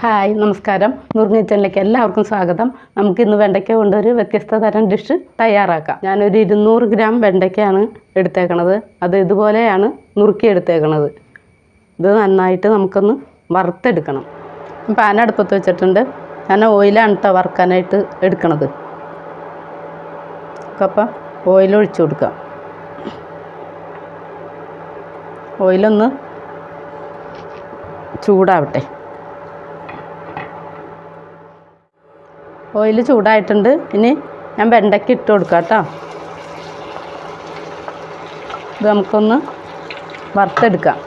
Hi നമസ്കാരം. നുറുങ്ങിച്ചലിലേക്ക് എല്ലാവർക്കും സ്വാഗതം. നമുക്ക് ഇന്ന് വെണ്ടയ്ക്ക കൊണ്ടൊരു വ്യത്യസ്ത തരം ഡിഷ് തയ്യാറാക്കാം. ഞാനൊരു ഇരുന്നൂറ് ഗ്രാം വെണ്ടയ്ക്കയാണ് എടുത്തേക്കണത്. അത് ഇതുപോലെയാണ് നുറുക്കി എടുത്തേക്കണത്. ഇത് നന്നായിട്ട് നമുക്കൊന്ന് വറുത്തെടുക്കണം. പാൻ അടുപ്പത്ത് വെച്ചിട്ടുണ്ട്. ഞാൻ ഓയിലാണ് കേട്ടോ വറുക്കാനായിട്ട് എടുക്കണത്. അപ്പം ഓയിൽ കൊടുക്കാം. ഓയിലൊന്ന് ചൂടാവട്ടെ. ഓയിൽ ചൂടായിട്ടുണ്ട്. ഇനി ഞാൻ വെണ്ടയ്ക്ക് ഇട്ട് കൊടുക്കാം കേട്ടോ. ഇത് നമുക്കൊന്ന് വറുത്തെടുക്കാം.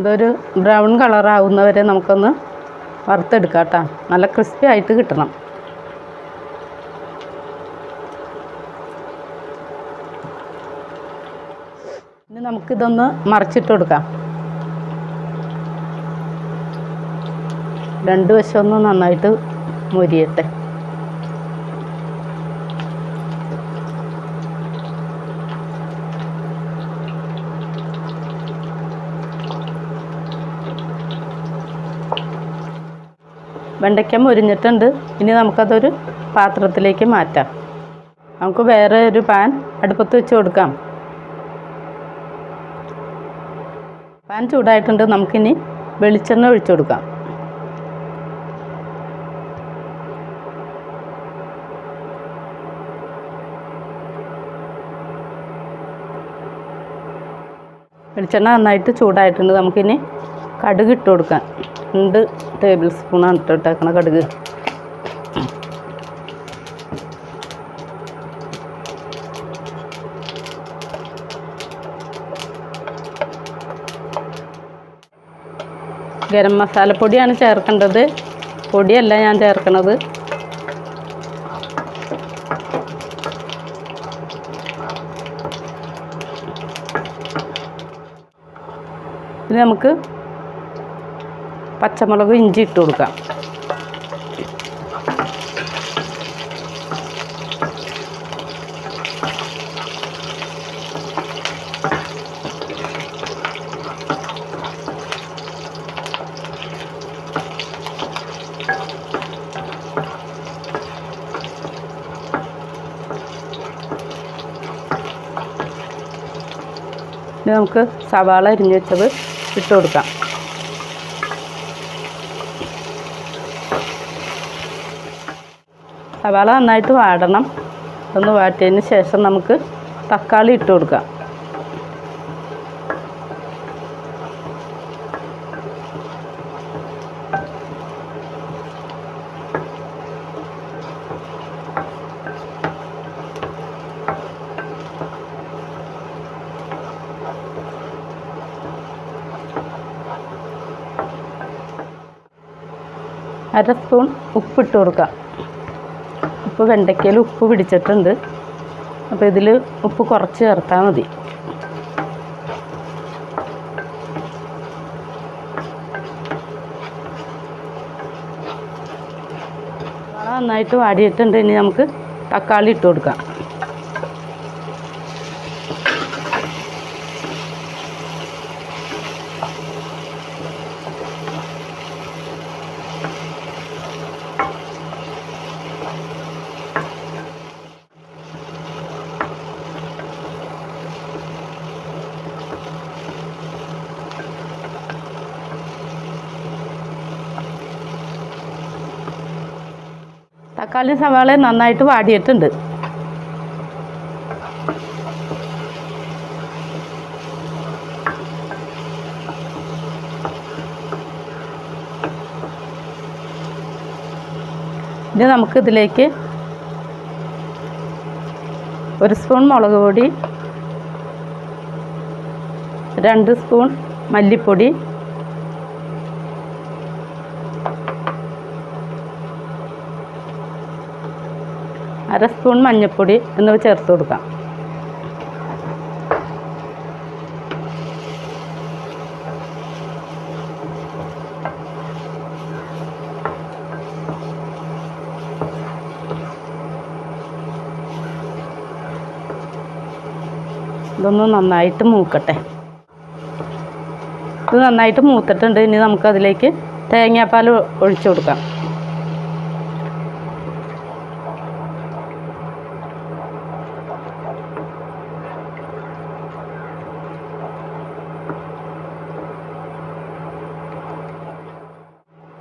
ഇതൊരു ബ്രൗൺ കളറാവുന്നവരെ നമുക്കൊന്ന് വറുത്തെടുക്കാം കേട്ടോ. നല്ല ക്രിസ്പി ആയിട്ട് കിട്ടണം. ഇനി നമുക്കിതൊന്ന് മറിച്ചിട്ട് കൊടുക്കാം. രണ്ട് വശമൊന്ന് നന്നായിട്ട് മൊരിയട്ടെ. വെണ്ടയ്ക്ക മുരിഞ്ഞിട്ടുണ്ട് ഇനി നമുക്കതൊരു പാത്രത്തിലേക്ക് മാറ്റാം. നമുക്ക് വേറെ ഒരു പാൻ അടുപ്പത്ത് വെച്ച് കൊടുക്കാം. പാൻ ചൂടായിട്ടുണ്ട്. നമുക്കിനി വെളിച്ചെണ്ണ ഒഴിച്ചു കൊടുക്കാം. വെളിച്ചെണ്ണ നന്നായിട്ട് ചൂടായിട്ടുണ്ട്. നമുക്കിനി കടുക് ഇട്ട് കൊടുക്കാം. രണ്ട് ടേബിൾ സ്പൂണാണ് ഇട്ട് ഇട്ടേക്കണ കടുക്. ഗരം മസാലപ്പൊടിയാണ് ചേർക്കേണ്ടത്. പൊടിയല്ല ഞാൻ ചേർക്കണത്. ഇത് നമുക്ക് പച്ചമുളക് ഇഞ്ചി ഇട്ട് കൊടുക്കാം. നമുക്ക് സവാള അരിഞ്ഞു വെച്ചത് ഇട്ട് കൊടുക്കാം. സവാള നന്നായിട്ട് വാടണം. ഒന്ന് വാട്ടിയതിന് ശേഷം നമുക്ക് തക്കാളി ഇട്ട് കൊടുക്കാം. അര സ്പൂൺ ഉപ്പിട്ട് കൊടുക്കാം. ഉപ്പ് വെണ്ടയ്ക്കയിൽ ഉപ്പ് പിടിച്ചിട്ടുണ്ട്. അപ്പോൾ ഇതിൽ ഉപ്പ് കുറച്ച് ചേർത്താൽ മതി. നന്നായിട്ട് വാടിയിട്ടുണ്ട്. ഇനി നമുക്ക് തക്കാളി ഇട്ട് കൊടുക്കാം. തക്കാളി സവാള നന്നായിട്ട് വാടിയിട്ടുണ്ട്. ഇനി നമുക്കിതിലേക്ക് ഒരു സ്പൂൺ മുളക് പൊടി രണ്ട് സ്പൂൺ മല്ലിപ്പൊടി അര സ്പൂൺ മഞ്ഞൾപ്പൊടി എന്നിവ ചേർത്ത് കൊടുക്കാം. ഇതൊന്ന് നന്നായിട്ട് മൂക്കട്ടെ. ഇത് നന്നായിട്ട് മൂത്തിട്ടുണ്ട്. ഇനി നമുക്കതിലേക്ക് തേങ്ങാപ്പാൽ ഒഴിച്ചു കൊടുക്കാം.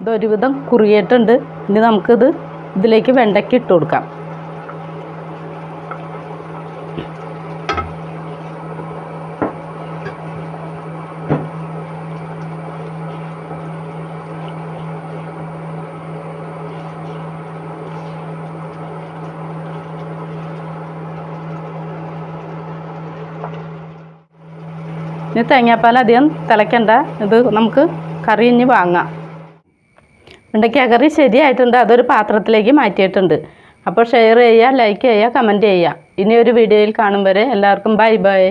ഇതൊരുവിധം കുറിയിട്ടുണ്ട് ഇനി നമുക്കിത് ഇതിലേക്ക് വെണ്ടയ്ക്ക് ഇട്ട് കൊടുക്കാം. ഇനി തേങ്ങാപ്പാൽ അധികം തിളയ്ക്കണ്ട ഇത് നമുക്ക് കറി ഇനി വാങ്ങാം. വെണ്ടയ്ക്ക ശരിയായിട്ടുണ്ട്. അതൊരു പാത്രത്തിലേക്ക് മാറ്റിയിട്ടുണ്ട്. അപ്പോൾ ഷെയർ ചെയ്യുക ലൈക്ക് ചെയ്യുക കമന്റ് ചെയ്യുക. ഇനി ഒരു വീഡിയോയിൽ കാണും വരെ എല്ലാവർക്കും ബൈ ബൈ